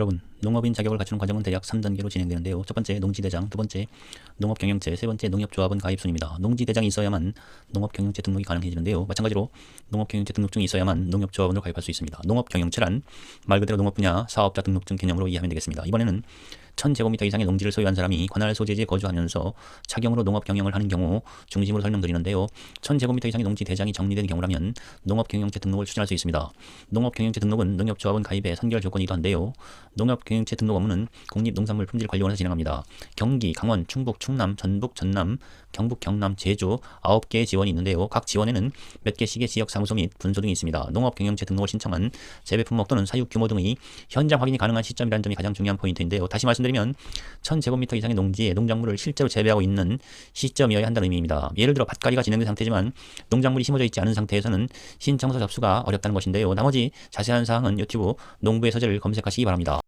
여러분, 농업인 자격을 갖추는 과정은 대략 3단계로 진행되는데요. 첫 번째, 농지대장, 두 번째, 농업경영체, 세 번째, 농협조합원 가입 순입니다. 농지대장이 있어야만 농업경영체 등록이 가능해지는데요. 마찬가지로 농업경영체 등록증이 있어야만 농협조합원으로 가입할 수 있습니다. 농업경영체란 말 그대로 농업 분야 사업자 등록증 개념으로 이해하면 되겠습니다. 이번에는 1000제곱미터 이상의 농지를 소유한 사람이 관할 소재지에 거주하면서 차경으로 농업 경영을 하는 경우 중심으로 설명드리는데요. 1000제곱미터 이상의 농지 대장이 정리된 경우라면 농업 경영체 등록을 추진할 수 있습니다. 농업 경영체 등록은 농협조합원 가입의 선결 조건이기도 한데요. 농업 경영체 등록 업무는 국립농산물품질관리원에서 진행합니다. 경기, 강원, 충북, 충남, 전북, 전남, 경북, 경남, 제주 9개의 지원이 있는데요. 각 지원에는 몇 개씩의 지역 사무소 및 분소 등이 있습니다. 농업 경영체 등록을 신청한 재배 품목 또는 사육 규모 등의 현장 확인이 가능한 시점이라는 점이 가장 중요한 포인트인데요. 다시 말씀드리면 1000제곱미터 이상의 농지에 농작물을 실제로 재배하고 있는 시점이어야 한다는 의미입니다. 예를 들어 밭갈이가 진행된 상태지만 농작물이 심어져 있지 않은 상태에서는 신청서 접수가 어렵다는 것인데요. 나머지 자세한 사항은 유튜브 농부의 서재를 검색하시기 바랍니다.